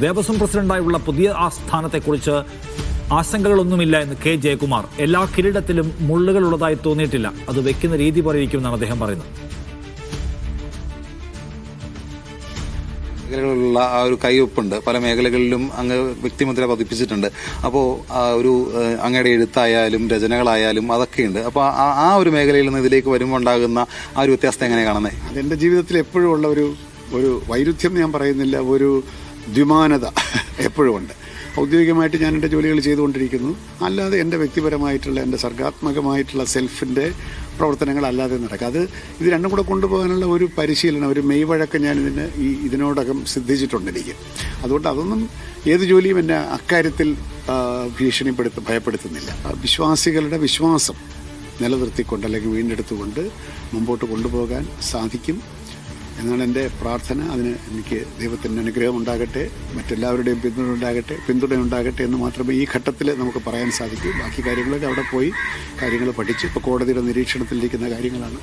ദേവസ്വം പ്രസിഡന്റായുള്ള പുതിയ ആസ്ഥാനത്തെക്കുറിച്ച് ആശങ്കകളൊന്നുമില്ല എന്ന് കെ ജയകുമാർ. എല്ലാ കിരീടത്തിലും മുള്ളുകൾ ഉള്ളതായി തോന്നിയിട്ടില്ല. അത് വെക്കുന്ന രീതി പോലെ ഇരിക്കുമെന്നാണ് അദ്ദേഹം പറയുന്നത്. മേഖലകളിലുള്ള ആ ഒരു കൈയൊപ്പുണ്ട് പല മേഖലകളിലും അങ്ങ് വ്യക്തിമുദ്ര പതിപ്പിച്ചിട്ടുണ്ട്. അപ്പോൾ ഒരു അങ്ങയുടെ എഴുത്തായാലും രചനകളായാലും അതൊക്കെയുണ്ട്. അപ്പോൾ ആ- ആ ഒരു മേഖലയിൽ നിന്ന് ഇതിലേക്ക് വരുമ്പോൾ ഉണ്ടാകുന്ന ആ ഒരു വ്യത്യാസത്തെ എങ്ങനെ കാണുന്നത്? അതെന്റെ ജീവിതത്തിൽ എപ്പോഴും ഉള്ള ഒരു ഒരു വൈരുദ്ധ്യം ഞാൻ പറയുന്നില്ല. ഒരു ദ്വിമാനത എപ്പോഴും ഉണ്ട്. ഔദ്യോഗികമായിട്ട് ഞാൻ എന്റെ ജോലികൾ ചെയ്തുകൊണ്ടിരിക്കുന്നു. അല്ലാതെ എന്റെ വ്യക്തിപരമായിട്ടുള്ള എന്റെ സർഗാത്മകമായിട്ടുള്ള സെൽഫിന്റെ പ്രവർത്തനങ്ങൾ അല്ലാതെ നടക്കുക. അത് ഇത് രണ്ടും കൂടെ കൊണ്ടുപോകാനുള്ള ഒരു പരിശീലനം ഒരു മെയ്വഴക്കം ഞാൻ ഇതിന് ഈ ഇതിനോടകം സിദ്ധിച്ചിട്ടുണ്ട് എനിക്ക് അതുകൊണ്ട് അതൊന്നും ഏത് ജോലിയും എന്നെ അക്കാര്യത്തിൽ ഭീഷണിപ്പെടുത്ത ഭയപ്പെടുത്തുന്നില്ല. വിശ്വാസികളുടെ വിശ്വാസം നിലനിർത്തിക്കൊണ്ട് അല്ലെങ്കിൽ വീണ്ടെടുത്തുകൊണ്ട് മുമ്പോട്ട് കൊണ്ടുപോകാൻ സാധിക്കും. എന്നാണ് എന്റെ പ്രാർത്ഥന. അതിന് എനിക്ക് ദൈവത്തിന്റെ അനുഗ്രഹം ഉണ്ടാകട്ടെ മറ്റെല്ലാവരുടെയും പിന്തുണ ഉണ്ടാകട്ടെ പിന്തുണ ഉണ്ടാകട്ടെ എന്ന് മാത്രമേ ഈ ഘട്ടത്തിൽ നമുക്ക് പറയാൻ സാധിക്കൂ. ബാക്കി കാര്യങ്ങളൊക്കെ അവിടെ പോയി കാര്യങ്ങൾ പഠിച്ച്. ഇപ്പോൾ കോടതിയുടെ നിരീക്ഷണത്തിലിരിക്കുന്ന കാര്യങ്ങളാണ്.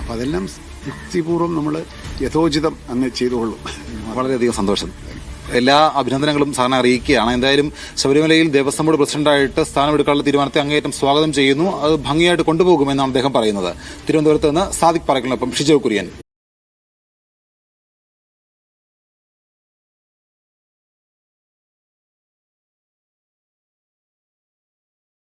അപ്പോൾ അതെല്ലാം യുക്തിപൂർവം നമ്മൾ യഥോചിതം അങ്ങ് ചെയ്തുകൊള്ളും. വളരെയധികം സന്തോഷം. എല്ലാ അഭിനന്ദനങ്ങളും സാറിനെ അറിയിക്കുകയാണ്. എന്തായാലും ശബരിമലയിൽ ദേവസ്വം ബോർഡ് പ്രസിഡന്റായിട്ട് സ്ഥാനമെടുക്കാനുള്ള തീരുമാനത്തെ അങ്ങേയറ്റം സ്വാഗതം ചെയ്യുന്നു. അത് ഭംഗിയായിട്ട് കൊണ്ടുപോകുമെന്നാണ് അദ്ദേഹം പറയുന്നത്. തിരുവനന്തപുരത്ത് നിന്ന് സാദിഖ് പറക്കലിനൊപ്പം ഷിജോ കുര്യൻ.